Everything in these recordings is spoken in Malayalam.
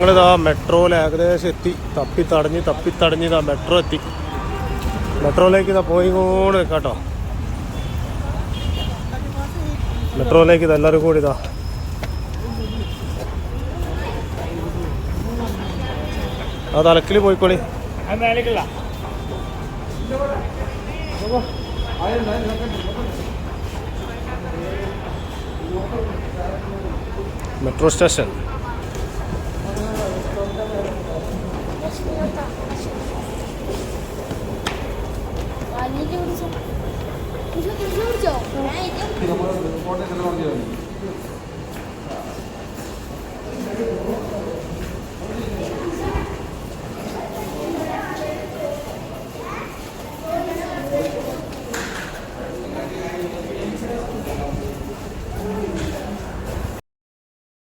ഞങ്ങളിതാ മെട്രോയിൽ ഏകദേശം എത്തി. തപ്പി തടഞ്ഞ് തപ്പി തടഞ്ഞ് ഇതാ മെട്രോ എത്തി. മെട്രോയിലേക്ക് ഇതാ പോയി കൂടെ കേട്ടോ മെട്രോയിലേക്ക് ഇത് എല്ലാവരും കൂടി ഇതാ. ആ തലക്കിൽ പോയിക്കോളി. മെട്രോ സ്റ്റേഷൻ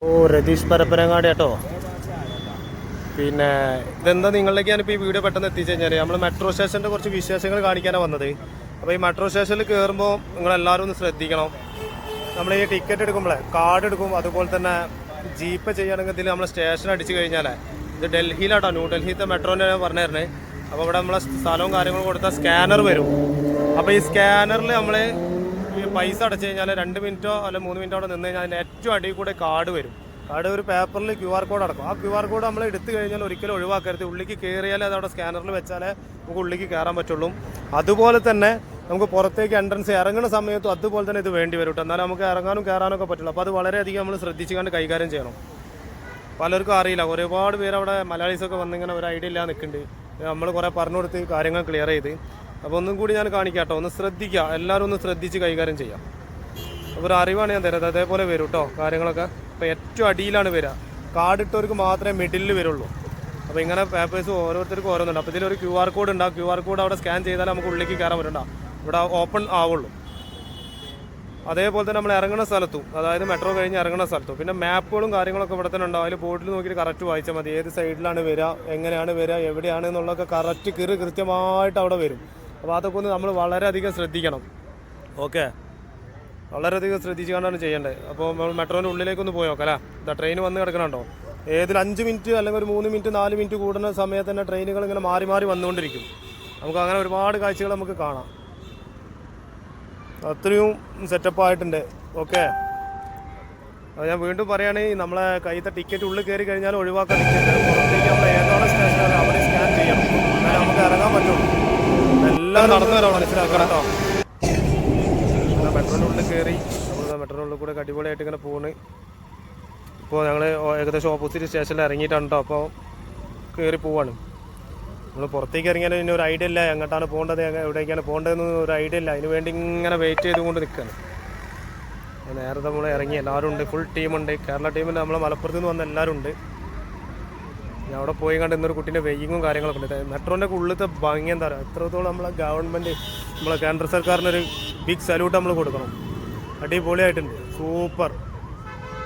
ഓ രതീഷ് പരപ്പനങ്ങാടി കേട്ടോ പിന്നെ ഇതെന്താ നിങ്ങളിലേക്ക് ഞാനിപ്പോൾ ഈ വീഡിയോ പെട്ടെന്ന് എത്തിച്ചു കഴിഞ്ഞാൽ നമ്മൾ മെട്രോ സ്റ്റേഷന്റെ കുറച്ച് വിശേഷങ്ങൾ കാണിക്കാനാണ് വന്നത്. അപ്പോൾ ഈ മെട്രോ സ്റ്റേഷനിൽ കയറുമ്പോൾ നിങ്ങളെല്ലാവരും ഒന്ന് ശ്രദ്ധിക്കണം. നമ്മൾ ഈ ടിക്കറ്റ് എടുക്കുമ്പോഴേ കാർഡ് എടുക്കും അതുപോലെ തന്നെ ജീപ്പ് ചെയ്യുകയാണെങ്കിൽ ഇതിൽ നമ്മൾ സ്റ്റേഷൻ അടിച്ചു കഴിഞ്ഞാൽ ഇത് ഡൽഹിയിലാട്ടോ ന്യൂ ഡൽഹിത്തെ മെട്രോന്റെ ഞാൻ പറഞ്ഞു തരണേ അപ്പോൾ ഇവിടെ നമ്മളെ സ്ഥലവും കാര്യങ്ങളും കൊടുത്താൽ സ്കാനർ വരും. അപ്പോൾ ഈ സ്കാനറിൽ നമ്മൾ പൈസ അടച്ചു കഴിഞ്ഞാൽ രണ്ട് മിനിറ്റോ അല്ലെങ്കിൽ മൂന്ന് മിനിറ്റോ അവിടെ നിന്ന് കഴിഞ്ഞാൽ ഏറ്റവും അടിയിൽ കൂടെ കാർഡ് വരും. കാർഡ് ഒരു പേപ്പറിൽ ക്യു ആർ കോഡ് അടക്കും. ആ ക്യു ആർ കോഡ് നമ്മൾ എടുത്തു കഴിഞ്ഞാൽ ഒരിക്കലും ഒഴിവാക്കരുത്. ഉള്ളിക്ക് കയറിയാലേ അത് അവിടെ സ്കാനറിൽ വെച്ചാലേ നമുക്ക് ഉള്ളിക്ക് കയറാൻ പറ്റുള്ളൂ. അതുപോലെ തന്നെ നമുക്ക് പുറത്തേക്ക് എൻട്രൻസ് ഇറങ്ങുന്ന സമയത്തും അതുപോലെ തന്നെ ഇത് വേണ്ടി വരും എന്നാലും നമുക്ക് ഇറങ്ങാനും കയറാനും ഒക്കെ പറ്റുള്ളൂ. അപ്പോൾ അത് വളരെയധികം നമ്മൾ ശ്രദ്ധിച്ചുകൊണ്ട് കൈകാര്യം ചെയ്യണം. പലർക്കും അറിയില്ല. ഒരുപാട് പേര് അവിടെ മലയാളീസൊക്കെ വന്നിങ്ങനെ ഒരു ഐഡിയ ഇല്ലാതെ നിൽക്കുന്നുണ്ട്. നമ്മൾ കുറേ പറഞ്ഞു കൊടുത്ത് കാര്യങ്ങൾ ക്ലിയർ ചെയ്ത്. അപ്പോൾ ഒന്നും കൂടി ഞാൻ കാണിക്കാം കേട്ടോ. ഒന്ന് ശ്രദ്ധിക്കുക. എല്ലാവരും ഒന്ന് ശ്രദ്ധിച്ച് കൈകാര്യം ചെയ്യാം. അപ്പോൾ ഒരു അറിവാണ് ഞാൻ തരുന്നത്. അതേപോലെ വരും കേട്ടോ കാര്യങ്ങളൊക്കെ. അപ്പോൾ ഏറ്റവും അടിയിലാണ് വരിക. കാർഡ് ഇട്ടവർക്ക് മാത്രമേ മിഡിലിൽ വരുള്ളൂ. അപ്പോൾ ഇങ്ങനെ പേപ്പേഴ്സ് ഓരോരുത്തർക്കും ഓരോന്നുണ്ട്. അപ്പോൾ ഇതിലൊരു ക്യു ആർ കോഡ് ഉണ്ടാവും ക്യു ആർ കോഡ് അവിടെ സ്കാൻ ചെയ്താൽ നമുക്ക് ഉള്ളിലേക്ക് കയറാൻ പറ്റണ്ട ഇവിടെ ഓപ്പൺ ആവുള്ളൂ. അതേപോലെ തന്നെ നമ്മൾ ഇറങ്ങുന്ന സ്ഥലത്തും അതായത് മെട്രോ കഴിഞ്ഞ് ഇറങ്ങുന്ന സ്ഥലത്തും പിന്നെ മാപ്പുകളും കാര്യങ്ങളൊക്കെ ഇവിടെ തന്നെ ഉണ്ടാവും. അതിൽ ബോർഡിൽ നോക്കിയിട്ട് കറക്റ്റ് വായിച്ചാൽ മതി. ഏത് സൈഡിലാണ് വരിക എങ്ങനെയാണ് വരിക എവിടെയാണ് എന്നുള്ളതൊക്കെ കറക്റ്റ് കീറി കൃത്യമായിട്ട് അവിടെ വരും. അപ്പോൾ അതൊക്കെ ഒന്ന് നമ്മൾ വളരെയധികം ശ്രദ്ധിക്കണം. ഓക്കെ വളരെയധികം ശ്രദ്ധിച്ചുകൊണ്ടാണ് ചെയ്യേണ്ടത്. അപ്പോൾ നമ്മൾ മെട്രോന്റെ ഉള്ളിലേക്കൊന്ന് പോയി നോക്കാം അല്ലേ? ഇതാ ട്രെയിൻ വന്ന് കിടക്കണുണ്ടോ? ഏതിൽ അഞ്ച് മിനിറ്റ് അല്ലെങ്കിൽ ഒരു മൂന്ന് മിനിറ്റ് നാല് മിനിറ്റ് കൂടുന്ന സമയത്ത് തന്നെ ട്രെയിനുകൾ ഇങ്ങനെ മാറി മാറി വന്നുകൊണ്ടിരിക്കും. നമുക്ക് അങ്ങനെ ഒരുപാട് കാഴ്ചകൾ നമുക്ക് കാണാം. അത്രയും സെറ്റപ്പ് ആയിട്ടുണ്ട്. ഓക്കെ അപ്പോൾ ഞാൻ വീണ്ടും പറയുകയാണെങ്കിൽ നമ്മളെ കയ്യത്തെ ടിക്കറ്റ് ഉള്ളിൽ കയറി കഴിഞ്ഞാൽ ഒഴിവാക്കാൻ പുറത്തേക്ക് നമ്മൾ സ്റ്റേഷനാണ് അവിടെ സ്കാൻ ചെയ്യാം എന്നാലും നമുക്ക് ഇറങ്ങാൻ പറ്റുള്ളൂ. എല്ലാം നടന്നു വരാം മനസ്സിലാക്കണം കേട്ടോ. മെട്രോന്റെ ഉള്ളിൽ കയറി. നമ്മൾ മെട്രോനുള്ളിൽ കൂടെ അടിപൊളിയായിട്ട് ഇങ്ങനെ പോണ്. ഇപ്പോൾ ഞങ്ങൾ ഏകദേശം ഓപ്പോസിറ്റ് സ്റ്റേഷനിൽ ഇറങ്ങിയിട്ടുണ്ട്. കേട്ടോ അപ്പോൾ കയറി പോവാണ്. നമ്മൾ പുറത്തേക്ക് ഇറങ്ങിയാൽ പിന്നെ ഒരു ഐഡിയ ഇല്ല. എങ്ങോട്ടാണ് പോകേണ്ടത്? എവിടേക്കാണ് പോകേണ്ടതെന്ന് ഒരു ഐഡിയ ഇല്ല. അതിന് വേണ്ടി ഇങ്ങനെ വെയിറ്റ് ചെയ്തുകൊണ്ട് നിൽക്കുകയാണ് നേരെ നമ്മൾ ഇറങ്ങി. എല്ലാവരും ഉണ്ട്. ഫുൾ ടീമുണ്ട് കേരള ടീമിൽ നമ്മൾ മലപ്പുറത്ത് നിന്ന് വന്ന എല്ലാവരും ഉണ്ട്. ഞാൻ അവിടെ പോയി കണ്ട് ഇന്നൊരു കുട്ടീന്റെ വെയ്യിങ്ങും കാര്യങ്ങളൊക്കെ ഉണ്ട്. മെട്രോന്റെ ഉള്ളിലത്തെ ഭംഗി എന്താ പറയുക എത്രത്തോളം നമ്മളെ ഗവൺമെന്റ് നമ്മളെ കേന്ദ്ര സർക്കാരിനൊരു ബിഗ് സല്യൂട്ട് നമ്മൾ കൊടുക്കണം. അടിപൊളിയായിട്ടുണ്ട്. സൂപ്പർ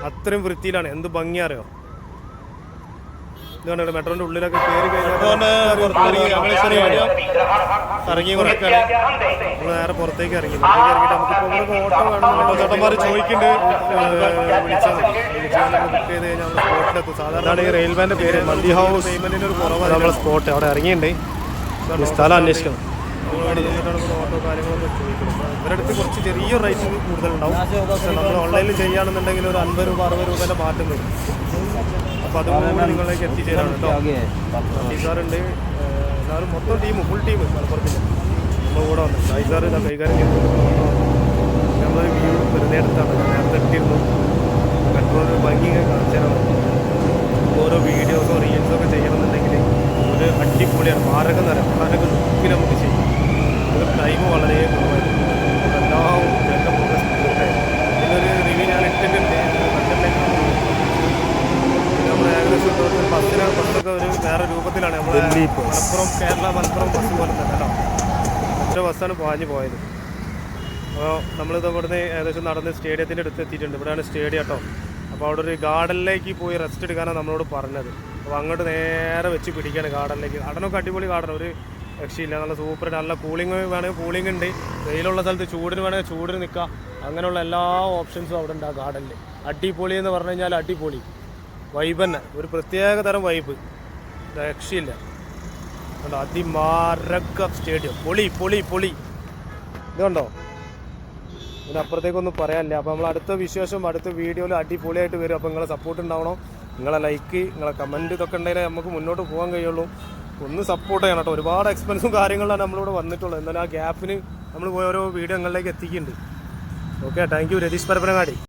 അത്രയും വൃത്തിയിലാണ്. എന്ത് ഭംഗി അറിയോ? ഇതുകൊണ്ട് മെട്രോന്റെ ഉള്ളിലൊക്കെ കയറി കഴിഞ്ഞാൽ ഇറങ്ങി നമ്മൾ നേരെ പുറത്തേക്ക് ഇറങ്ങി. പുറത്തേക്ക് ഇറങ്ങിയിട്ട് നമുക്കിപ്പോൾ ഇവിടെ ഓട്ടോ വേണമെന്നുണ്ടോ ചേട്ടന്മാർ ചോദിക്കുന്നുണ്ട്. വിളിച്ചാൽ മതി. വിളിച്ചാൽ നമ്മൾ ബുക്ക് ചെയ്ത് കഴിഞ്ഞാൽ നമ്മൾ സ്പോട്ടിലെത്തും സാധാരണ ഈ റെയിൽവേന്റെ പേര്. മന്തി ഹൗസ് ഒരു കുറവാണ്. നമ്മളെ സ്പോട്ട് അവിടെ ഇറങ്ങിയിട്ടുണ്ട്. സ്ഥലം അന്വേഷിക്കണം. നിന്നിട്ടാണ് ഓട്ടോ കാര്യങ്ങളൊക്കെ ചോദിക്കുന്നത്. അപ്പോൾ ഇവരുടെ അടുത്ത് കുറച്ച് ചെറിയ റേറ്റ് കൂടുതലുണ്ടാവും ഉണ്ടാവും നമ്മൾ ഓൺലൈനിൽ ചെയ്യുകയാണെന്നുണ്ടെങ്കിൽ ഒരു അൻപത് രൂപ അറുപത് രൂപേന്റെ മാറ്റം വരും. അപ്പോൾ അതും കൂടി നിങ്ങളിലേക്ക് എത്തിച്ചേരാണ് കേട്ടോ ഐസാറുണ്ട് എല്ലാവരും മൊത്തം ടീം ഫുൾ ടീം മലപ്പുറത്തിന്റെ നമ്മൾ കൂടെ വന്നു. ഐസാറ് കൈകാര്യം ചെയ്തു. നമ്മളൊരു വ്യൂ വെറുതെ എടുത്താണ്. നേരത്തെ എത്തിയിരുന്നു പെട്രോൾ ഭംഗി കാണിച്ചാണ്. ഓരോ വീഡിയോസോ റീൽസോ ഒക്കെ ചെയ്യണമെന്നുണ്ടെങ്കിൽ ഒരു അടിപൊളിയാണ്. മാരകം തരാം മാരക ലുക്കിൽ നമുക്ക് ചെയ്യും ഒരു ടൈം വളരെ കുറവായിരുന്നു എല്ലാം വേഗം പോകുന്ന സ്പീഡ് ഇതിനൊരു റിവ്യൂ ഞാൻ ഇട്ടിട്ടുണ്ട് കണ്ടിട്ടുണ്ടെങ്കിൽ നമ്മൾ ഏകദേശം ഒരു ബസ്സിന് ബസ്സൊക്കെ ഒരു വേറെ രൂപത്തിലാണ് നമ്മുടെ മലപ്പുറം കേരള മലപ്പുറം ബസ് പോലെ തന്നെ കേട്ടോ. ഒറ്റ ബസ്സാണ് പാഞ്ഞു പോയത്. അപ്പോൾ നമ്മളിത് ഇവിടുന്ന് ഏകദേശം നടന്ന് സ്റ്റേഡിയത്തിന്റെ അടുത്ത് എത്തിയിട്ടുണ്ട്. ഇവിടെയാണ് സ്റ്റേഡിയം കേട്ടോ. അപ്പോൾ അവിടെ ഒരു ഗാർഡനിലേക്ക് പോയി റെസ്റ്റ് എടുക്കാനാണ് നമ്മളോട് പറഞ്ഞത്. അപ്പോൾ അങ്ങോട്ട് നേരെ വെച്ച് പിടിക്കുകയാണ് ഗാർഡനിലേക്ക്. ഗാർഡനൊക്കെ അടിപൊളി ഗാർഡൻ ഒരു രക്ഷയില്ല. നല്ല സൂപ്പർ നല്ല കൂളിംഗ് വേണമെങ്കിൽ കൂളിംഗ് ഉണ്ട്. വെയിലുള്ള സ്ഥലത്ത് ചൂടിന് വേണമെങ്കിൽ ചൂടിന് നിൽക്കാം. അങ്ങനെയുള്ള എല്ലാ ഓപ്ഷൻസും അവിടെ ഉണ്ട് ആ ഗാർഡനിൽ അടിപൊളി എന്ന് പറഞ്ഞു കഴിഞ്ഞാൽ അടിപൊളി. വൈബ് തന്നെ. ഒരു പ്രത്യേക തരം വൈബ്. രക്ഷയില്ല. അതിമാരക സ്റ്റേഡിയം. പൊളി പൊളി പൊളി. ഇത് കണ്ടോ? ഇതിനപ്പുറത്തേക്കൊന്നും പറയാനില്ല. അപ്പോൾ നമ്മൾ അടുത്ത വിശേഷം അടുത്ത വീഡിയോയിൽ അടിപൊളിയായിട്ട് വരും. അപ്പോൾ നിങ്ങളെ സപ്പോർട്ട് ഉണ്ടാവണം. നിങ്ങളെ ലൈക്ക് നിങ്ങളെ കമന്റ് ഇതൊക്കെ ഉണ്ടെങ്കിലേ നമുക്ക് മുന്നോട്ട് പോകാൻ കഴിയുള്ളൂ. ഒന്ന് സപ്പോർട്ട് ചെയ്യണം കേട്ടോ. ഒരുപാട് എക്സ്പെൻസും കാര്യങ്ങളാണ് നമ്മളിവിടെ വന്നിട്ടുള്ളത്. എന്നാലും ആ ഗ്യാപ്പിന് നമ്മൾ ഓരോ വീഡിയോ നിങ്ങളിലേക്ക് എത്തിക്കുന്നുണ്ട്. Okay thank you Ratheesh Parappanangadi.